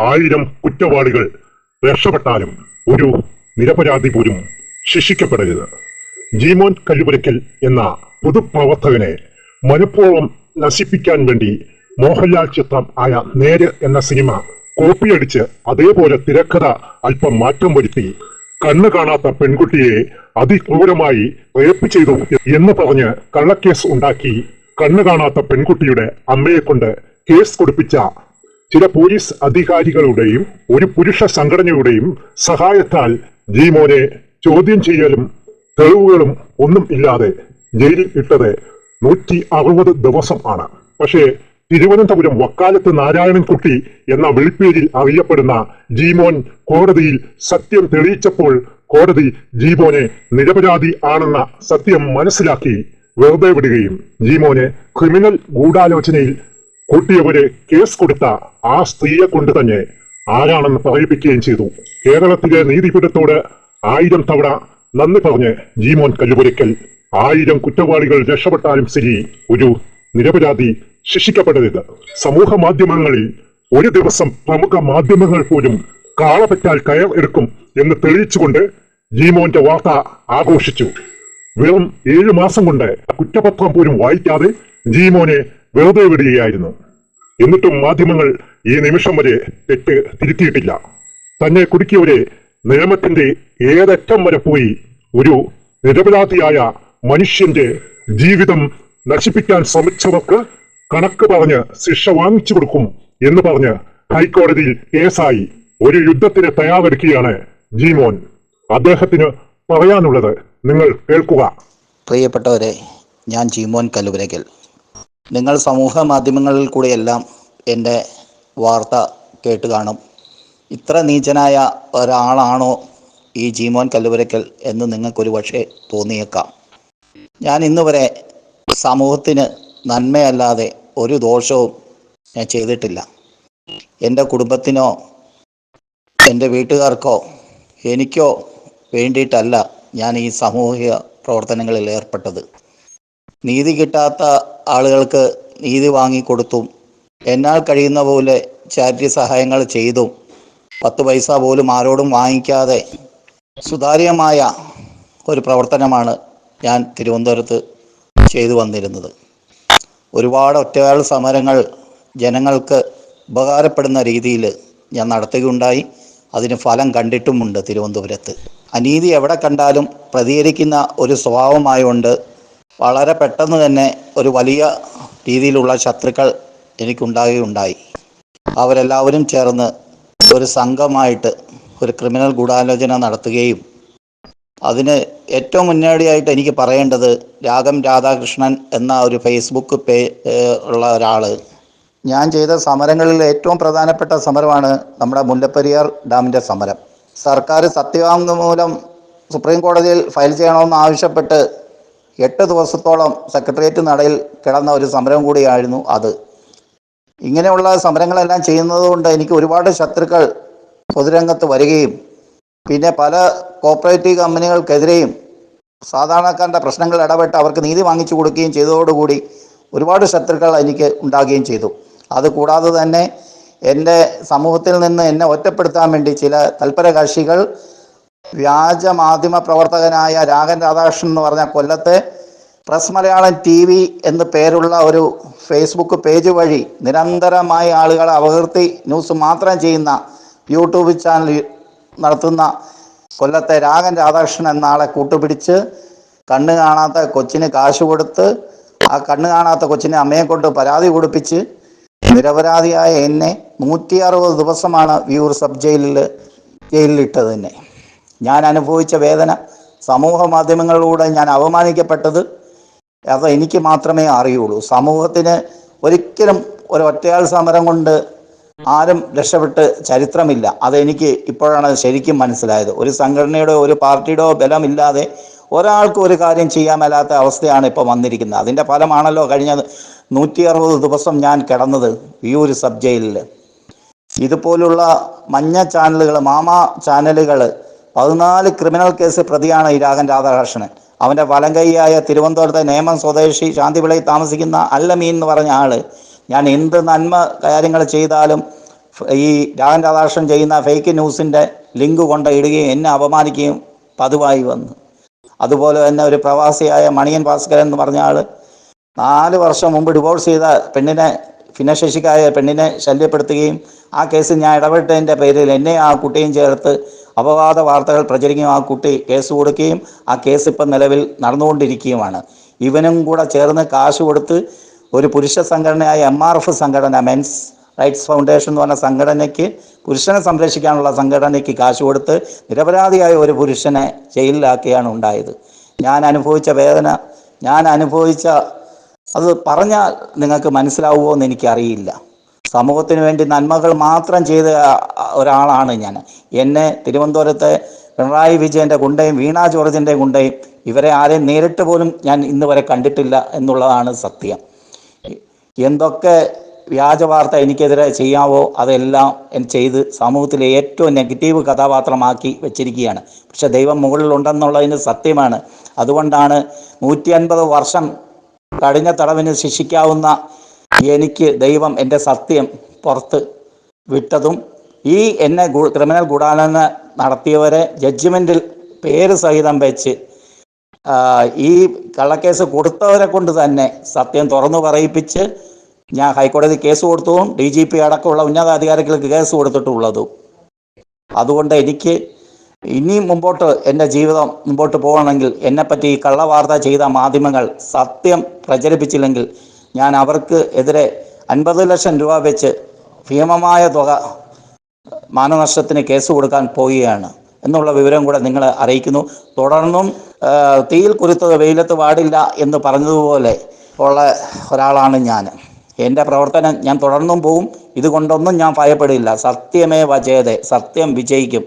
ആയിരം കുറ്റവാളികൾ രക്ഷപ്പെട്ടാലും ഒരു നിരപരാധി പോലും ശിക്ഷിക്കപ്പെടരുത്. ജീമോൻ കല്ലുപുരയ്ക്കൽ എന്ന പൊതുപ്രവർത്തകനെ മനഃപൂർവം നശിപ്പിക്കാൻ വേണ്ടി മോഹൻലാൽ ചിത്രം ആയ നേര് എന്ന സിനിമ കോപ്പിയടിച്ച് അതേപോലെ തിരക്കഥ അല്പം മാറ്റം വരുത്തി കണ്ണ് കാണാത്ത പെൺകുട്ടിയെ അതിക്രൂരമായി റേപ്പ് ചെയ്തു എന്ന് പറഞ്ഞ് കള്ളക്കേസ് ഉണ്ടാക്കി കണ്ണ് കാണാത്ത പെൺകുട്ടിയുടെ അമ്മയെ കൊണ്ട് കേസ് കൊടുപ്പിച്ച ചില പോലീസ് അധികാരികളുടെയും ഒരു പുരുഷ സംഘടനയുടെയും സഹായത്താൽ ജീമോനെ ചോദ്യം ചെയ്യലും തെളിവുകളും ഒന്നും ഇല്ലാതെ ജയിലിൽ ഇട്ടത് നൂറ്റി അറുപത് ദിവസം ആണ്. പക്ഷേ തിരുവനന്തപുരം വക്കാലത്ത് നാരായണൻകുട്ടി എന്ന വിളിപ്പേരിൽ അറിയപ്പെടുന്ന ജീമോൻ കോടതിയിൽ സത്യം തെളിയിച്ചപ്പോൾ കോടതി ജീമോനെ നിരപരാധി ആണെന്ന സത്യം മനസ്സിലാക്കി വെറുതെ വിടുകയും ജീമോനെ ക്രിമിനൽ ഗൂഢാലോചനയിൽ കൂട്ടിയവരെ കേസ് കൊടുത്ത ആ സ്ത്രീയെ കൊണ്ട് തന്നെ ആരാണെന്ന് പറയിപ്പിക്കുകയും ചെയ്തു. കേരളത്തിലെ നീതിപീഠത്തോട് ആയിരം തവണ നന്ദി പറഞ്ഞ് ജീമോൻ കല്ലുപൊരിക്കൽ. ആയിരം കുറ്റവാളികൾ രക്ഷപ്പെട്ടാലും ശരി ഒരു നിരപരാധി ശിക്ഷിക്കപ്പെടരുത്. സമൂഹ മാധ്യമങ്ങളിൽ ഒരു ദിവസം പ്രമുഖ മാധ്യമങ്ങൾ പോലും കാളപറ്റാൽ കയർ എടുക്കും എന്ന് തെളിയിച്ചുകൊണ്ട് ജീമോന്റെ വാർത്ത ആഘോഷിച്ചു. വെറും ഏഴു മാസം കൊണ്ട് കുറ്റപത്രം പോലും വായിക്കാതെ ജീമോനെ വെറുതെ വിടുകയായിരുന്നു. എന്നിട്ടും മാധ്യമങ്ങൾ ഈ നിമിഷം വരെ തെറ്റ് തിരുത്തിയിട്ടില്ല. തന്നെ കുടുക്കിയവരെ നിയമത്തിന്റെ ഏതറ്റം വരെ പോയി ഒരു നിരപരാധിയായ മനുഷ്യന്റെ ജീവിതം നശിപ്പിക്കാൻ ശ്രമിച്ചവർക്ക് കണക്ക് പറഞ്ഞ് ശിക്ഷ വാങ്ങിച്ചു കൊടുക്കും എന്ന് പറഞ്ഞ് ഹൈക്കോടതിയിൽ കേസായി ഒരു യുദ്ധത്തിന് തയ്യാറെടുക്കുകയാണ് ജീമോൻ. അദ്ദേഹത്തിന് പറയാനുള്ളത് നിങ്ങൾ കേൾക്കുക. പ്രിയപ്പെട്ടവരെ ഞാൻ ജീമോൻ കല്ലുപുരയ്ക്കൽ നിങ്ങൾ സമൂഹ മാധ്യമങ്ങളിൽ കൂടെയെല്ലാം എന്റെ വാർത്ത കേട്ട് കാണും. ഇത്ര നീചനായ ഒരാളാണോ ഈ ജീമോൻ കല്ലുവരയ്ക്കൽ എന്ന് നിങ്ങൾക്കൊരു പക്ഷേ തോന്നിയേക്കാം. ഞാൻ ഇന്ന് വരെ സമൂഹത്തിന് നന്മയല്ലാതെ ഒരു ദോഷവും ഞാൻ ചെയ്തിട്ടില്ല. എന്റെ കുടുംബത്തിനോ എന്റെ വീട്ടുകാർക്കോ എനിക്കോ വേണ്ടിയിട്ടല്ല ഞാൻ ഈ സാമൂഹിക പ്രവർത്തനങ്ങളിൽ ഏർപ്പെട്ടത്. നീതി കിട്ടാത്ത ആളുകൾക്ക് നീതി വാങ്ങിക്കൊടുത്തും എന്നാൽ കഴിയുന്ന പോലെ ചാരിറ്റി സഹായങ്ങൾ ചെയ്തും പത്ത് പൈസ പോലും ആരോടും വാങ്ങിക്കാതെ സുതാര്യമായ ഒരു പ്രവർത്തനമാണ് ഞാൻ തിരുവനന്തപുരത്ത് ചെയ്തു വന്നിരുന്നത്. ഒരുപാട് ഒറ്റയാൾ സമരങ്ങൾ ജനങ്ങൾക്ക് ഉപകാരപ്പെടുന്ന രീതിയിൽ ഞാൻ നടത്തുകയുണ്ടായി. അതിന് ഫലം കണ്ടിട്ടുമുണ്ട് തിരുവനന്തപുരത്ത്. അനീതി എവിടെ കണ്ടാലും പ്രതികരിക്കുന്ന ഒരു സ്വഭാവമായതുകൊണ്ട് വളരെ പെട്ടെന്ന് തന്നെ ഒരു വലിയ രീതിയിലുള്ള ശത്രുക്കൾ എനിക്കുണ്ടാകുകയുണ്ടായി അവരെല്ലാവരും ചേർന്ന് ഒരു സംഘമായിട്ട് ഒരു ക്രിമിനൽ ഗൂഢാലോചന നടത്തുകയും അതിന് ഏറ്റവും മുന്നോടിയായിട്ട് എനിക്ക് പറയേണ്ടത് രാഗം രാധാകൃഷ്ണൻ എന്ന ഒരു ഫേസ്ബുക്ക് പേ ഉള്ള ഒരാൾ ഞാൻ ചെയ്ത സമരങ്ങളിൽ ഏറ്റവും പ്രധാനപ്പെട്ട സമരമാണ് നമ്മുടെ മുല്ലപ്പെരിയാർ ഡാമിന്റെ സമരം. സർക്കാർ സത്യവാങ്മൂലം സുപ്രീം കോടതിയിൽ ഫയൽ ചെയ്യണമെന്ന് ആവശ്യപ്പെട്ട് എട്ട് ദിവസത്തോളം സെക്രട്ടേറിയറ്റ് നടയിൽ കിടന്ന ഒരു സമരം കൂടിയായിരുന്നു അത്. ഇങ്ങനെയുള്ള സമരങ്ങളെല്ലാം ചെയ്യുന്നത് കൊണ്ട് എനിക്ക് ഒരുപാട് ശത്രുക്കൾ പൊതുരംഗത്ത് വരികയും പിന്നെ പല കോപ്പറേറ്റീവ് കമ്പനികൾക്കെതിരെയും സാധാരണക്കാരുടെ പ്രശ്നങ്ങൾ ഇടപെട്ട് അവർക്ക് നീതി വാങ്ങിച്ചു കൊടുക്കുകയും ചെയ്തതോടുകൂടി ഒരുപാട് ശത്രുക്കൾ എനിക്ക് ഉണ്ടാകുകയും ചെയ്തു. അതുകൂടാതെ തന്നെ എന്റെ സമൂഹത്തിൽ നിന്ന് എന്നെ ഒറ്റപ്പെടുത്താൻ വേണ്ടി ചില തൽപരകക്ഷികൾ വ്യാജ മാധ്യമ പ്രവർത്തകനായ രാഗൻ രാധാകൃഷ്ണൻ എന്ന് പറഞ്ഞ കൊല്ലത്തെ പ്രസ് മലയാളം ടി വി എന്ന് പേരുള്ള ഒരു ഫേസ്ബുക്ക് പേജ് വഴി നിരന്തരമായി ആളുകളെ അപകീർത്തി ന്യൂസ് മാത്രം ചെയ്യുന്ന യൂട്യൂബ് ചാനൽ നടത്തുന്ന കൊല്ലത്തെ രാഗൻ രാധാകൃഷ്ണൻ എന്ന ആളെ കൂട്ടുപിടിച്ച് കണ്ണ് കാണാത്ത കൊച്ചിന് കാശ് കൊടുത്ത് ആ കണ്ണ് കാണാത്ത കൊച്ചിനെ അമ്മയെ കൊണ്ട് പരാതി കൊടുപ്പിച്ച് നിരപരാധിയായ എന്നെ നൂറ്റി അറുപത് ദിവസമാണ് വിയൂർ സബ് ജയിലിൽ ജയിലിലിട്ടത് തന്നെ ഞാൻ അനുഭവിച്ച വേദന സമൂഹ മാധ്യമങ്ങളിലൂടെ ഞാൻ അവമാനിക്കപ്പെട്ടത് അത് എനിക്ക് മാത്രമേ അറിയുള്ളൂ. സമൂഹത്തിന് ഒരിക്കലും ഒരു ഒറ്റയാൾ സമരം കൊണ്ട് ആരും രക്ഷപ്പെട്ട് ചരിത്രമില്ല. അതെനിക്ക് ഇപ്പോഴാണ് ശരിക്കും മനസ്സിലായത്. ഒരു സംഘടനയുടെ ഒരു പാർട്ടിയുടെ ബലമില്ലാതെ ഒരാൾക്ക് ഒരു കാര്യം ചെയ്യാൻ മേലാത്ത അവസ്ഥയാണ് ഇപ്പോൾ വന്നിരിക്കുന്നത്. അതിന്റെ ഫലമാണല്ലോ കഴിഞ്ഞ നൂറ്റി അറുപത് ദിവസം ഞാൻ കിടന്നത് വിയൂർ സബ് ജയിലിൽ ഇതുപോലുള്ള മഞ്ഞ ചാനലുകൾ മാമ ചാനലുകൾ പതിനാല് ക്രിമിനൽ കേസ് പ്രതിയാണ് ഈ രാഗൻ രാധാകൃഷ്ണൻ അവന്റെ വലങ്കൈയായ തിരുവനന്തപുരത്തെ നേമം സ്വദേശി ശാന്തിവിളയിൽ താമസിക്കുന്ന അല്ലമീൻ എന്ന് പറഞ്ഞ ആൾ ഞാൻ എന്ത് നന്മ കാര്യങ്ങൾ ചെയ്താലും ഈ രാഗൻ രാധാകൃഷ്ണൻ ചെയ്യുന്ന ഫേക്ക് ന്യൂസിന്റെ ലിങ്ക് കൊണ്ട് ഇടുകയും എന്നെ അപമാനിക്കുകയും പതിവായി വന്നു. അതുപോലെ തന്നെ ഒരു പ്രവാസിയായ മണിയൻ ഭാസ്കരൻ എന്ന് പറഞ്ഞ ആൾ നാല് വർഷം മുമ്പ് ഡിവോഴ്സ് ചെയ്ത പെണ്ണിനെ ഭിന്നശേഷിക്കായ പെണ്ണിനെ ശല്യപ്പെടുത്തുകയും ആ കേസിൽ ഞാൻ ഇടപെട്ടതിന്റെ പേരിൽ എന്നെ ആ കുട്ടിയും ചേർത്ത് അപവാദ വാർത്തകൾ പ്രചരിക്കുകയും ആ കുട്ടി കേസ് കൊടുക്കുകയും ആ കേസ് ഇപ്പം നിലവിൽ നടന്നുകൊണ്ടിരിക്കുകയുമാണ്. ഇവനും കൂടെ ചേർന്ന് കാശ് കൊടുത്ത് ഒരു പുരുഷ സംഘടനയായ എം ആർ എഫ് സംഘടന മെൻസ് റൈറ്റ്സ് ഫൗണ്ടേഷൻ എന്ന് പറഞ്ഞ സംഘടനയ്ക്ക് പുരുഷനെ സംരക്ഷിക്കാനുള്ള സംഘടനയ്ക്ക് കാശ് കൊടുത്ത് നിരപരാധിയായ ഒരു പുരുഷനെ ജയിലിലാക്കുകയാണ് ഉണ്ടായത്. ഞാൻ അനുഭവിച്ച വേദന ഞാൻ അനുഭവിച്ച അത് പറഞ്ഞാൽ നിങ്ങൾക്ക് മനസ്സിലാവുമോ എന്ന് എനിക്കറിയില്ല. സമൂഹത്തിന് വേണ്ടി നന്മകൾ മാത്രം ചെയ്ത ഒരാളാണ് ഞാൻ. എന്നെ തിരുവനന്തപുരത്തെ പിണറായി വിജയന്റെ ഗുണ്ടയും വീണ ജോർജിന്റെ ഗുണ്ടയും ഇവരെ ആരെയും നേരിട്ട് പോലും ഞാൻ ഇന്ന് വരെ കണ്ടിട്ടില്ല എന്നുള്ളതാണ് സത്യം. എന്തൊക്കെ വ്യാജ വാർത്ത എനിക്കെതിരെ ചെയ്യാവോ അതെല്ലാം ചെയ്ത് സമൂഹത്തിലെ ഏറ്റവും നെഗറ്റീവ് കഥാപാത്രമാക്കി വെച്ചിരിക്കുകയാണ്. പക്ഷെ ദൈവം മുകളിലുണ്ടെന്നുള്ളതിന് സത്യമാണ്. അതുകൊണ്ടാണ് നൂറ്റി അൻപത് വർഷം കഠിന തടവിന് ശിക്ഷിക്കാവുന്ന എനിക്ക് ദൈവം എന്റെ സത്യം പുറത്ത് വിട്ടതും ഈ എന്നെ ക്രിമിനൽ ഗൂഢാലോചന നടത്തിയവരെ ജഡ്ജ്മെന്റിൽ പേര് സഹിതം വെച്ച് ഈ കള്ളക്കേസ് കൊടുത്തവരെ കൊണ്ട് തന്നെ സത്യം തുറന്നു പറയിപ്പിച്ച് ഞാൻ ഹൈക്കോടതി കേസ് കൊടുത്തതും ഡി ജി പി അടക്കമുള്ള ഉന്നതാധികാരികൾക്ക് കേസ് കൊടുത്തിട്ടുള്ളതും. അതുകൊണ്ട് എനിക്ക് ഇനി മുമ്പോട്ട് എന്റെ ജീവിതം മുമ്പോട്ട് പോകണമെങ്കിൽ എന്നെപ്പറ്റി കള്ളവാർത്ത ചെയ്ത മാധ്യമങ്ങൾ സത്യം പ്രചരിപ്പിച്ചില്ലെങ്കിൽ ഞാൻ അവർക്ക് എതിരെ അൻപത് ലക്ഷം രൂപ വെച്ച് ഭീമമായ തുക മാനനഷ്ടത്തിന് കേസ് കൊടുക്കാൻ പോവുകയാണ് എന്നുള്ള വിവരം കൂടെ നിങ്ങളെ അറിയിക്കുന്നു. തുടർന്നും തീയിൽ കുരുത്തത് വെയിലത്ത് പാടില്ല എന്ന് പറഞ്ഞതുപോലെ ഉള്ള ഒരാളാണ് ഞാൻ. എന്റെ പ്രവർത്തനം ഞാൻ തുടർന്നും പോവും. ഇതുകൊണ്ടൊന്നും ഞാൻ ഭയപ്പെടില്ല. സത്യമേ വജയതെ സത്യം വിജയിക്കും.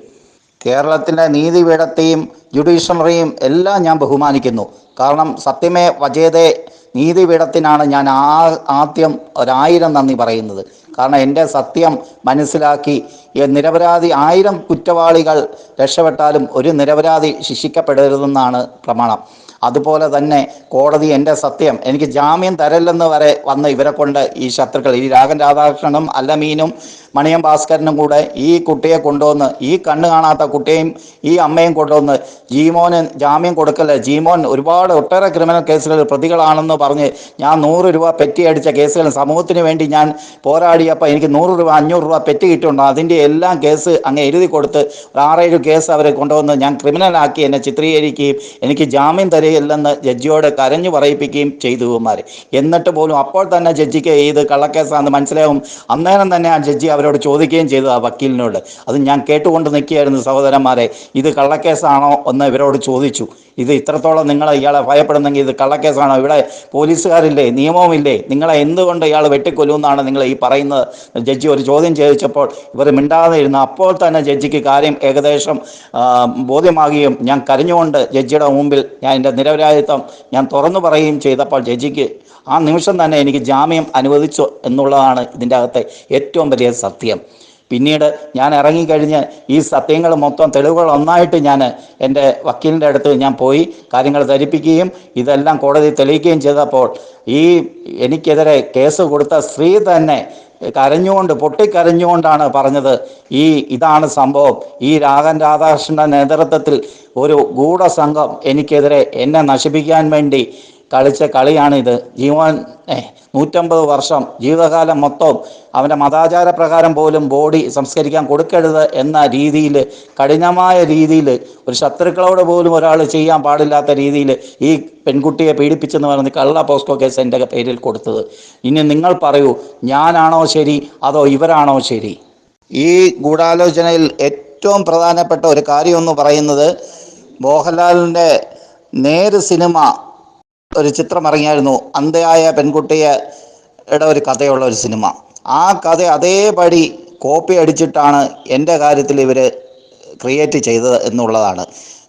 കേരളത്തിന്റെ നീതിപീഠത്തെയും ജുഡീഷ്യറിയും എല്ലാം ഞാൻ ബഹുമാനിക്കുന്നു. കാരണം സത്യമേ വജയതെ നീതിപീഠത്തിനാണ് ഞാൻ ആ ആദ്യം ഒരായിരം നന്ദി പറയുന്നത്. കാരണം എന്റെ സത്യം മനസ്സിലാക്കി. നിരപരാധി ആയിരം കുറ്റവാളികൾ രക്ഷപ്പെട്ടാലും ഒരു നിരപരാധി ശിക്ഷിക്കപ്പെടരുതെന്നാണ് പ്രമാണം. അതുപോലെ തന്നെ കോടതി എന്റെ സത്യം എനിക്ക് ജാമ്യം തരല്ലെന്ന് വരെ വന്ന് ഇവരെ കൊണ്ട് ഈ ശത്രുക്കൾ ഈ രാഘൻ രാധാകൃഷ്ണനും അല്ലമീനും മണിയം ഭാസ്കരനും കൂടെ ഈ കുട്ടിയെ കൊണ്ടുവന്ന് ഈ കണ്ണ് കാണാത്ത കുട്ടിയെയും ഈ അമ്മയും കൊണ്ടുവന്ന് ജീമോന് ജാമ്യം കൊടുക്കല്ലേ? ജീമോൻ ഒരുപാട് ഒട്ടേറെ ക്രിമിനൽ കേസുകളിൽ പ്രതികളാണെന്ന് പറഞ്ഞ് ഞാൻ നൂറ് രൂപ പെറ്റി അടിച്ച കേസുകൾ സമൂഹത്തിന് വേണ്ടി ഞാൻ പോരാടിയപ്പോൾ എനിക്ക് നൂറ് രൂപ അഞ്ഞൂറ് രൂപ പെറ്റ് കിട്ടുന്നുണ്ട് അതിന്റെ എല്ലാം കേസ് അങ്ങ് എഴുതി കൊടുത്ത് ആറേഴ് കേസ് അവരെ കൊണ്ടുവന്ന് ഞാൻ ക്രിമിനലാക്കി എന്നെ ചിത്രീകരിക്കുകയും എനിക്ക് ജാമ്യം തരികയില്ലെന്ന് ജഡ്ജിയോട് കരഞ്ഞു പറയിപ്പിക്കുകയും ചെയ്തു ഇവന്മാർ. എന്നിട്ട് പോലും അപ്പോൾ തന്നെ ജഡ്ജിക്ക് ഇത് കള്ളക്കേസാണെന്ന് മനസ്സിലാവും. അന്നേരം തന്നെ ആ ജഡ്ജി അവരോട് ചോദിക്കുകയും ചെയ്തു ആ വക്കീലിനോട്. അത് ഞാൻ കേട്ടുകൊണ്ട് നിൽക്കുകയായിരുന്നു സഹോദരന്മാരെ ഇത് കള്ളക്കേസാണോ എന്ന് ഇവരോട് ചോദിച്ചു. ഇത് ഇത്രത്തോളം നിങ്ങൾ ഇയാളെ ഭയപ്പെടുന്നെങ്കിൽ ഇത് കള്ളക്കേസാണോ? ഇവിടെ പോലീസുകാരില്ലേ? നിയമവുമില്ലേ? നിങ്ങളെ എന്തുകൊണ്ട് ഇയാൾ വെട്ടിക്കൊല്ലുമെന്നാണ് നിങ്ങൾ ഈ പറയുന്നത്? ജഡ്ജി ഒരു ചോദ്യം ചോദിച്ചപ്പോൾ ഇവർ മിണ്ടാതെ ഇരുന്ന അപ്പോൾ തന്നെ ജഡ്ജിക്ക് കാര്യം ഏകദേശം ബോധ്യമാകുകയും ഞാൻ കരഞ്ഞുകൊണ്ട് ജഡ്ജിയുടെ മുമ്പിൽ ഞാൻ എന്റെ നിരപരാധിത്വം ഞാൻ തുറന്നു പറയുകയും ചെയ്തപ്പോൾ ജഡ്ജിക്ക് ആ നിമിഷം തന്നെ എനിക്ക് ജാമ്യം അനുവദിച്ചു എന്നുള്ളതാണ് ഇതിന്റെ അകത്തെ ഏറ്റവും വലിയ സത്യം. പിന്നീട് ഞാൻ ഇറങ്ങിക്കഴിഞ്ഞ് ഈ സത്യങ്ങൾ മൊത്തം തെളിവുകൾ ഒന്നായിട്ട് ഞാൻ എന്റെ വക്കീലിന്റെ അടുത്ത് ഞാൻ പോയി കാര്യങ്ങൾ ധരിപ്പിക്കുകയും ഇതെല്ലാം കോടതി തെളിയിക്കുകയും ചെയ്തപ്പോൾ ഈ എനിക്കെതിരെ കേസ് കൊടുത്ത സ്ത്രീ തന്നെ കരഞ്ഞുകൊണ്ട് പൊട്ടിക്കരഞ്ഞുകൊണ്ടാണ് പറഞ്ഞത് ഈ ഇതാണ് സംഭവം. ഈ രാഘൻ രാധാകൃഷ്ണന്റെ നേതൃത്വത്തിൽ ഒരു ഗൂഢസംഘം എനിക്കെതിരെ എന്നെ നശിപ്പിക്കാൻ വേണ്ടി കളിച്ച കളിയാണിത്. ജീവൻ നൂറ്റമ്പത് വർഷം ജീവിതകാലം മൊത്തം അവന്റെ മതാചാര പ്രകാരം പോലും ബോഡി സംസ്കരിക്കാൻ കൊടുക്കരുത് എന്ന രീതിയിൽ കഠിനമായ രീതിയിൽ ഒരു ശത്രുക്കളോട് പോലും ഒരാൾ ചെയ്യാൻ പാടില്ലാത്ത രീതിയിൽ ഈ പെൺകുട്ടിയെ പീഡിപ്പിച്ചെന്ന് പറഞ്ഞ് കള്ള പോസ്കോ കേസ് എന്റെ പേരിൽ കൊടുത്തത്. ഇനി നിങ്ങൾ പറയൂ ഞാനാണോ ശരി അതോ ഇവരാണോ ശരി? ഈ ഗൂഢാലോചനയിൽ ഏറ്റവും പ്രധാനപ്പെട്ട ഒരു കാര്യം എന്ന് പറയുന്നത് മോഹൻലാലിന്റെ നേര് സിനിമ ഒരു ചിത്രം ഇറങ്ങിയായിരുന്നു അന്ധയായ പെൺകുട്ടിയുടെ ഒരു കഥയുള്ള ഒരു സിനിമ. ആ കഥ അതേപടി കോപ്പി അടിച്ചിട്ടാണ് എന്റെ കാര്യത്തിൽ ഇവർ ക്രിയേറ്റ് ചെയ്തത് എന്നുള്ളതാണ്.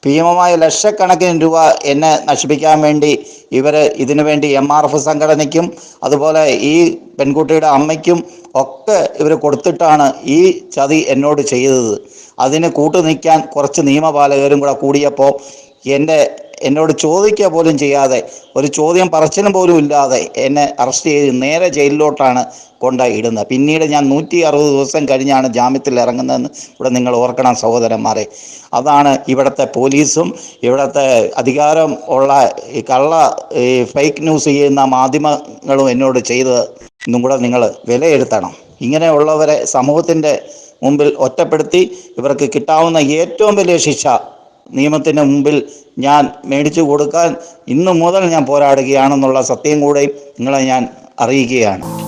ഭീമമായ ലക്ഷക്കണക്കിന് രൂപ എന്നെ നശിപ്പിക്കാൻ വേണ്ടി ഇവർ ഇതിനു വേണ്ടി എം ആർ എഫ് സംഘടനയ്ക്കും അതുപോലെ ഈ പെൺകുട്ടിയുടെ അമ്മയ്ക്കും ഒക്കെ ഇവർ കൊടുത്തിട്ടാണ് ഈ ചതി എന്നോട് ചെയ്തത്. അതിന് കൂട്ടു നിൽക്കാൻ കുറച്ച് നിയമപാലകരും കൂടെ കൂടിയപ്പോൾ എന്റെ എന്നോട് ചോദിക്കുക പോലും ചെയ്യാതെ ഒരു ചോദ്യം പറച്ചിലും പോലും ഇല്ലാതെ എന്നെ അറസ്റ്റ് ചെയ്ത് നേരെ ജയിലിലോട്ടാണ് ഇടുന്നത് പിന്നീട് ഞാൻ നൂറ്റി അറുപത് ദിവസം കഴിഞ്ഞാണ് ജാമ്യത്തിൽ ഇറങ്ങുന്നതെന്ന് ഇവിടെ നിങ്ങൾ ഓർക്കണം സഹോദരന്മാരെ. അതാണ് ഇവിടുത്തെ പോലീസും ഇവിടുത്തെ അധികാരം ഉള്ള ഈ കള്ള ഈ ഫേക്ക് ന്യൂസ് ചെയ്യുന്ന മാധ്യമങ്ങളും എന്നോട് ചെയ്തത് ഇന്നും കൂടെ നിങ്ങൾ വിലയിരുത്തണം. ഇങ്ങനെയുള്ളവരെ സമൂഹത്തിന്റെ മുമ്പിൽ ഒറ്റപ്പെടുത്തി ഇവർക്ക് കിട്ടാവുന്ന ഏറ്റവും വലിയ ശിക്ഷ നിയമത്തിന് മുമ്പിൽ ഞാൻ മേടിച്ചു കൊടുക്കാൻ ഇന്നു മുതൽ ഞാൻ പോരാടുകയാണെന്നുള്ള സത്യം കൂടെയും നിങ്ങളെ ഞാൻ അറിയിക്കുകയാണ്.